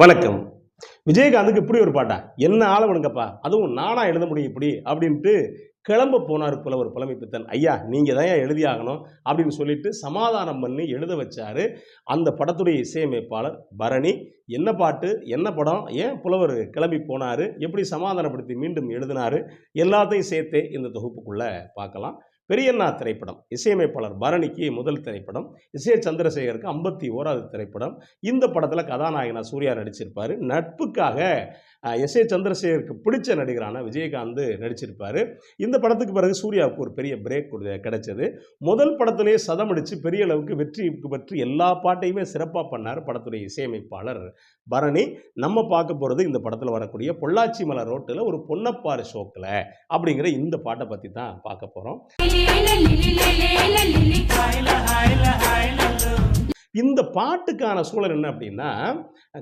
வணக்கம். விஜயகாந்துக்கு இப்படி ஒரு பாட்டா? என்ன ஆளவனுங்கப்பா? அதுவும் நானா எழுத முடியும் இப்படி அப்படின்ட்டு கிளம்ப போனார் புலவர் ஒரு புலமைப்பித்தன். ஐயா நீங்கள் தான் எழுதி ஆகணும் அப்படின்னு சொல்லிட்டு சமாதானம் பண்ணி எழுத வச்சாரு அந்த படத்துடைய இசையமைப்பாளர் பரணி. என்ன பாட்டு? என்ன படம்? ஏன் புலவர் கிளம்பி போனார்? எப்படி சமாதானப்படுத்தி மீண்டும் எழுதினார்? எல்லாத்தையும் சேர்த்தே இந்த தொகுப்புக்குள்ளே பார்க்கலாம். பெரியண்ணா திரைப்படம். இசையமைப்பாளர் பரணிக்கு முதல் திரைப்படம். இசை சந்திரசேகருக்கு ஐம்பத்தி ஓராவது திரைப்படம். இந்த படத்தில் கதாநாயகனா சூர்யா நடிச்சிருப்பார். நட்புக்காக எஸ்ஏ சந்திரசேகருக்கு பிடிச்ச நடிகரான விஜயகாந்த் நடிச்சிருப்பார். இந்த படத்துக்கு பிறகு சூர்யாவுக்கு ஒரு பெரிய பிரேக் கிடைச்சது. முதல் படத்திலேயே சதம் அடித்து பெரிய அளவுக்கு வெற்றி பெற்று எல்லா பாட்டையுமே சிறப்பாக பண்ணார் படத்துடைய இசையமைப்பாளர் பரணி. நம்ம பார்க்க போகிறது இந்த படத்தில் வரக்கூடிய பொள்ளாச்சி மலை ரோட்டில் ஒரு பொன்னப்பாறு ஷோக்கில் அப்படிங்கிற இந்த பாட்டை பற்றி தான் பார்க்க போகிறோம் Lily, Lily, Lily, Lily, Lily, Lily, Lily, Lily, இந்த பாட்டுக்கான சூழல் என்ன அப்படின்னா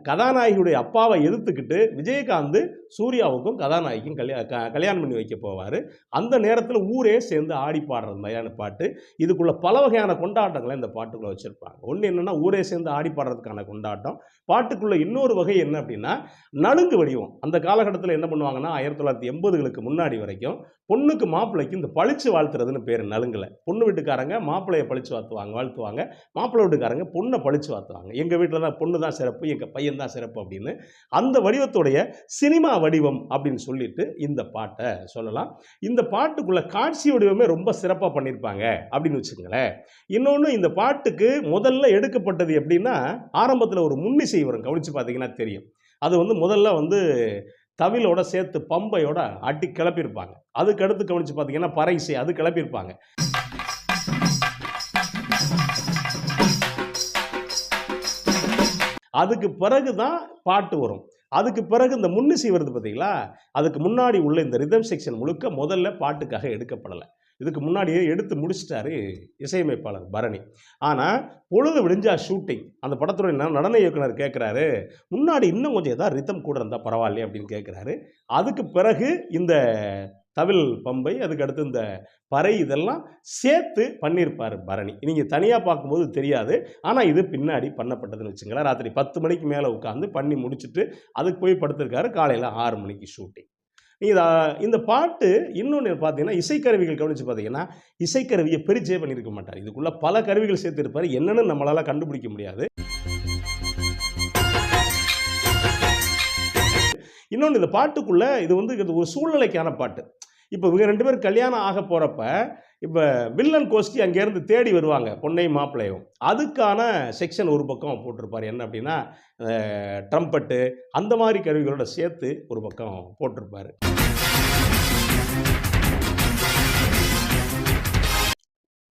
கதாநாயகியுடைய அப்பாவை எதிர்த்துக்கிட்டு விஜயகாந்த் சூர்யாவுக்கும் கதாநாயகிக்கும் கல்யா கல்யாணம் பண்ணி வைக்க போவார். அந்த நேரத்தில் ஊரே சேர்ந்து ஆடி பாடுறது மாதிரியான பாட்டு. இதுக்குள்ள பல வகையான கொண்டாட்டங்களை இந்த பாட்டுக்குள்ளே வச்சுருப்பாங்க. ஒன்று என்னென்னா ஊரே சேர்ந்து ஆடி பாடுறதுக்கான கொண்டாட்டம். பாட்டுக்குள்ள இன்னொரு வகை என்ன அப்படின்னா நலுங்கு வடிவம். அந்த காலகட்டத்தில் என்ன பண்ணுவாங்கன்னா ஆயிரத்தி தொள்ளாயிரத்தி எண்பதுகளுக்கு முன்னாடி வரைக்கும் பொண்ணுக்கு மாப்பிள்ளைக்கு இந்த பழிச்சு வாழ்த்துறதுன்னு பேர் நலுங்கில். பொண்ணு வீட்டுக்காரங்க மாப்பிள்ளையை பளிச்சு வாழ்த்துவாங்க வாழ்த்துவாங்க. மாப்பிள்ளை வீட்டுக்காரங்க பொண்ணை பழிச்சு வாழ்த்துவாங்க எங்கள் வீட்டில் தான் பொண்ணு தான் சிறப்பு எங்கள் பையன் தான் சிறப்பு அப்படின்னு அந்த வடிவத்துடைய சினிமா வடிவம் அப்படின்னு சொல்லிட்டு இந்த பாட்டை சொல்லலாம். இந்த பாட்டுக்குள்ள காட்சி வடிவமே ரொம்ப சிறப்பாக பண்ணியிருப்பாங்க அப்படின்னு வச்சுக்கோங்களேன். இன்னொன்று இந்த பாட்டுக்கு முதல்ல எடுக்கப்பட்டது எப்படின்னா ஆரம்பத்தில் ஒரு முன்னிசை வரும். கவனித்து பார்த்தீங்கன்னா தெரியும். அது வந்து முதல்ல வந்து தவிலோட சேர்த்து பம்பையோட அட்டி கிளப்பியிருப்பாங்க. அதுக்கு அடுத்து கவனித்து பார்த்தீங்கன்னா பறைசை அது கிளப்பியிருப்பாங்க. அதுக்கு பிறகு தான் பாட்டு வரும். அதுக்கு பிறகு இந்த முன்னிசை வருது பார்த்தீங்களா? அதுக்கு முன்னாடி உள்ள இந்த ரிதம் செக்ஷன் முழுக்க முதல்ல பாட்டுக்காக எடுக்கப்படலை. இதுக்கு முன்னாடியே எடுத்து முடிச்சிட்டாரு இசையமைப்பாளர் பரணி. ஆனால் பொழுது விடிஞ்சா ஷூட்டிங் அந்த படத்துடைய நடன இயக்குனர் கேட்குறாரு முன்னாடி இன்னும் கொஞ்சம் ஏதாவது ரிதம் கூட இருந்தால் பரவாயில்லையே அப்படின்னு கேட்குறாரு அதுக்கு பிறகு இந்த தவில் பம்பை அதுக்கு அடுத்து இந்த பறை இதெல்லாம் சேர்த்து பண்ணியிருப்பார் பரணி. நீங்கள் தனியாக பார்க்கும்போது தெரியாது. ஆனால் இது பின்னாடி பண்ணப்பட்டதுன்னு வச்சுங்களேன். ராத்திரி பத்து மணிக்கு மேலே உட்காந்து பண்ணி முடிச்சுட்டு அதுக்கு போய் படுத்திருக்காரு. காலையில் ஆறு மணிக்கு ஷூட்டிங். நீங்கள் இந்த பாட்டு இன்னொன்று பார்த்தீங்கன்னா இசைக்கருவிகள் கவனித்து பார்த்தீங்கன்னா இசைக்கருவியை பெருச்சே பண்ணியிருக்க மாட்டார். இதுக்குள்ளே பல கருவிகள் சேர்த்துருப்பார். என்னென்னு நம்மளால் கண்டுபிடிக்க முடியாது. இன்னொன்று இந்த பாட்டுக்குள்ளே இது வந்து இது ஒரு சூழ்நிலைக்கான பாட்டு. இப்போ இவங்க ரெண்டு பேரும் கல்யாணம் ஆக போகிறப்ப இப்போ வில்லன் கோஷ்டி அங்கேருந்து தேடி வருவாங்க பொன்னையும் மாப்பிள்ளையும். அதுக்கான செக்ஷன் ஒரு பக்கம் போட்டிருப்பார். என்ன அப்படின்னா ட்ரம்பட்டு அந்த மாதிரி கருவிகளோட சேர்த்து ஒரு பக்கம் போட்டிருப்பார்.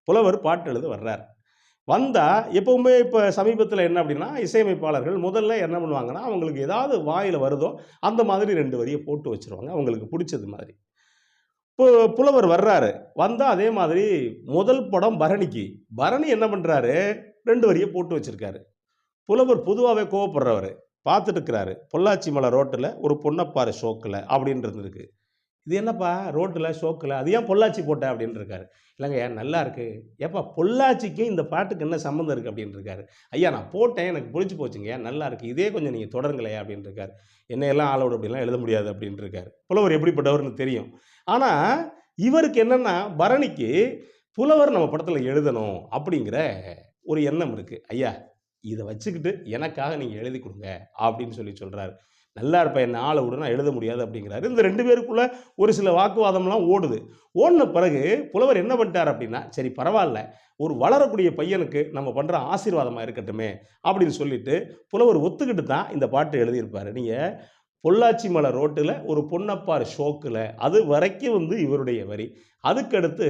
புலவர் பாட்டு எழுத வர்றார். வந்தால் எப்பவுமே இப்போ சமீபத்தில் என்ன அப்படின்னா இசையமைப்பாளர்கள் முதல்ல என்ன பண்ணுவாங்கன்னா அவங்களுக்கு ஏதாவது வாயில் வருதோ அந்த மாதிரி ரெண்டு வரியை போட்டு வச்சுருவாங்க. அவங்களுக்கு பிடிச்சது மாதிரி. புலவர் வர்றாரு. வந்தால் அதே மாதிரி முதல் படம் பரணிக்கு. பரணி என்ன பண்ணுறாரு ரெண்டு வரியை போட்டு வச்சிருக்காரு. புலவர் பொதுவாகவே கோவப்படுறவர். பார்த்துட்டு இருக்கிறாரு. பொள்ளாச்சி மலை ரோட்டில் ஒரு பொன்னப்பாறை ஷோக்கில் அப்படின்றது இருக்கு. இது என்னப்பா? ரோட்டில் ஷோக்கில் அது ஏன் பொள்ளாச்சி போட்ட? அப்படின்னு இருக்காரு இல்லைங்க ஏன் நல்லா இருக்குது ஏப்பா பொள்ளாச்சிக்கும் இந்த பாட்டுக்கு என்ன சம்மந்தம் இருக்குது அப்படின்னு இருக்காரு ஐயா நான் போட்டேன் எனக்கு பிடிச்சி போச்சுங்க. ஏன் நல்லா இருக்குது இதே கொஞ்சம் நீங்கள் தொடருங்களேன் அப்படின்னு இருக்காரு என்னையெல்லாம் ஆளோட அப்படிலாம் எழுத முடியாது அப்படின்னு இருக்காரு புலவர் எப்படிப்பட்டவர்னு தெரியும். ஆனால் இவருக்கு என்னென்னா பரணிக்கு புலவர் நம்ம படத்தில் எழுதணும் அப்படிங்கிற ஒரு எண்ணம் இருக்குது ஐயா இதை வச்சுக்கிட்டு எனக்காக நீங்கள் எழுதி கொடுங்க அப்படின்னு சொல்லி சொல்கிறாரு நல்லா இருப்பேன் என்னை ஆளை விட நான் எழுத முடியாது அப்படிங்கிறாரு. இந்த ரெண்டு பேருக்குள்ள ஒரு சில வாக்குவாதம்லாம் ஓடுது. ஓடின பிறகு புலவர் என்ன பண்ணிட்டார் அப்படின்னா சரி பரவாயில்ல ஒரு வளரக்கூடிய பையனுக்கு நம்ம பண்ணுற ஆசீர்வாதமாக இருக்கட்டுமே அப்படின்னு சொல்லிட்டு புலவர் ஒத்துக்கிட்டு தான் இந்த பாட்டு எழுதியிருப்பார். நீங்கள் பொள்ளாச்சி மலை ரோட்டில் ஒரு பொன்னப்பார் ஷோக்கில் அது வரைக்கும் வந்து இவருடைய வரி. அதுக்கடுத்து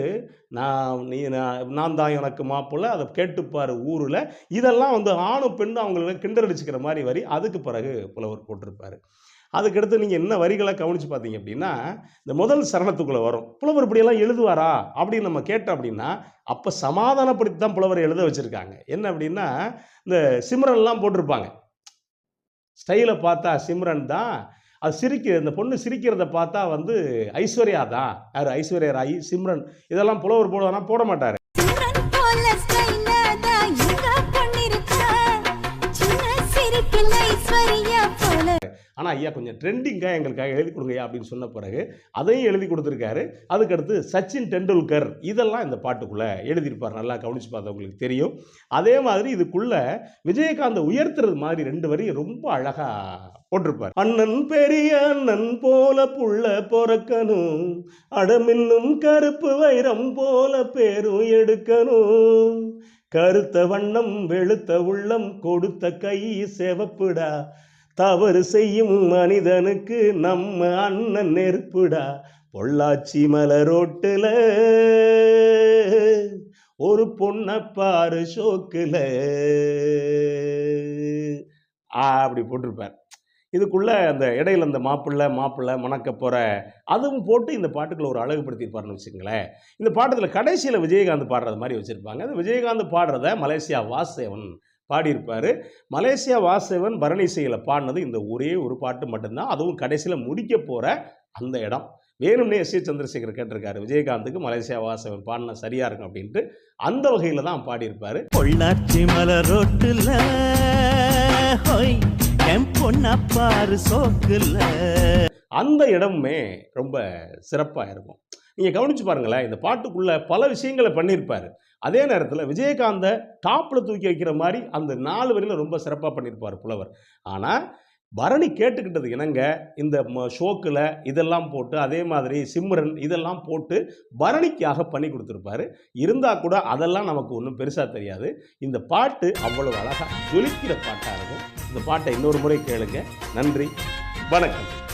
நான் நீ நான் நான் தான் எனக்கு மாப்பிள்ள அதை கேட்டுப்பார் ஊரில். இதெல்லாம் வந்து ஆணும் பெண்ணும் அவங்கள கிண்டல் அடிச்சுக்கிற மாதிரி வரி. அதுக்கு பிறகு புலவர் போட்டிருப்பார். அதுக்கடுத்து நீங்கள் என்ன வரிகளை கவனித்து பார்த்தீங்க அப்படின்னா இந்த முதல் சரணத்துக்குள்ளே வரும். புலவர் இப்படியெல்லாம் எழுதுவாரா? அப்படின்னு நம்ம கேட்டோம் அப்படின்னா அப்போ சமாதானப்படுத்தி தான் புலவர் எழுத வச்சுருக்காங்க. என்ன அப்படின்னா இந்த சிம்ரன்லாம் போட்டிருப்பாங்க. ஸ்டைலை பார்த்தா சிம்ரன் தான். அது சிரிக்க இந்த பொண்ணு சிரிக்கிறத பார்த்தா வந்து ஐஸ்வர்யா தான். யார்? ஐஸ்வர்யா ராய் சிம்ரன். இதெல்லாம் புலவர் போடுவானா? போட மாட்டார். ஆனால் ஐயா கொஞ்சம் ட்ரெண்டிங்காக எங்களுக்காக எழுதி கொடுங்கய்யா அப்படின்னு சொன்ன பிறகு அதையும் எழுதி கொடுத்துருக்காரு. அதுக்கடுத்து சச்சின் டெண்டுல்கர் இதெல்லாம் இந்த பாட்டுக்குள்ளே எழுதியிருப்பார். நல்லா கவனித்து பார்த்தவங்களுக்கு தெரியும். அதே மாதிரி இதுக்குள்ளே விஜயகாந்த் உயர்த்துறது மாதிரி ரெண்டு வரையும் ரொம்ப அழகாக போட்டிருப்பார். அண்ணன் பெரிய அண்ணன் போல புள்ள பொறக்கணும் அடமின்னும் கருப்பு வைரம் போல பேரும் எடுக்கணும். கருத்த வண்ணம் வெளுத்த உள்ளம் கொடுத்த கை செவப்புடா தவறு செய்யும் மனிதனுக்கு நம்ம அண்ணன் நெருப்புடா. பொள்ளாச்சி மலரோட்டில் ஒரு பொண்ணப்பாரு ஷோக்குல. ஆ, அப்படி போட்டிருப்பார். இதுக்குள்ளே அந்த இடையில அந்த மாப்பிள்ளை மாப்பிள்ளை மணக்க போகிற அதுவும் போட்டு இந்த பாட்டுக்குள்ள ஒரு அழகுபடுத்தியிருப்பாருன்னு வச்சுங்களேன் இந்த பாட்டத்தில் கடைசியில் விஜயகாந்த் பாடுறது மாதிரி வச்சுருப்பாங்க. அந்த விஜயகாந்த் பாடுறத மலேசியா வாசேவன் பாடியிருப்பார். மலேசியா வாசேவன் பரணிசையில் பாடினது இந்த ஒரே ஒரு பாட்டு மட்டும்தான். அதுவும் கடைசியில் முடிக்க போகிற அந்த இடம். வேணும்னே எஸ் ஏ சந்திரசேகர் கேட்டிருக்காரு விஜயகாந்துக்கு மலேசியா வாசவன் பாடினா சரியா இருக்கும் அப்படின்ட்டு. அந்த வகையில் தான் பாடியிருப்பார். பொள்ளாச்சி மலரோட்டுல பொண்ணப்பாரு சோக்குல. அந்த இடமுமே ரொம்ப சிறப்பாக இருக்கும். நீங்கள் கவனிச்சு பாருங்களேன் இந்த பாட்டுக்குள்ளே பல விஷயங்களை பண்ணியிருப்பார் அதே நேரத்தில் விஜயகாந்தை டாப்பில் தூக்கி வைக்கிற மாதிரி அந்த நாலு வரியில் ரொம்ப சிறப்பாக பண்ணியிருப்பார் புலவர். ஆனால் பரணி கேட்டுக்கிட்டது என்னங்க? இந்த ஷோக்கில் இதெல்லாம் போட்டு அதே மாதிரி சிம்ரன் இதெல்லாம் போட்டு பரணிக்காக பண்ணி கொடுத்துருப்பாரு. இருந்தால் கூட அதெல்லாம் நமக்கு ஒன்றும் பெருசாக தெரியாது. இந்த பாட்டு அவ்வளவு அழகாக ஜொலிக்கிற பாட்டாக இருக்கும். இந்த பாட்டை இன்னொரு முறை கேளுங்க. நன்றி. வணக்கம்.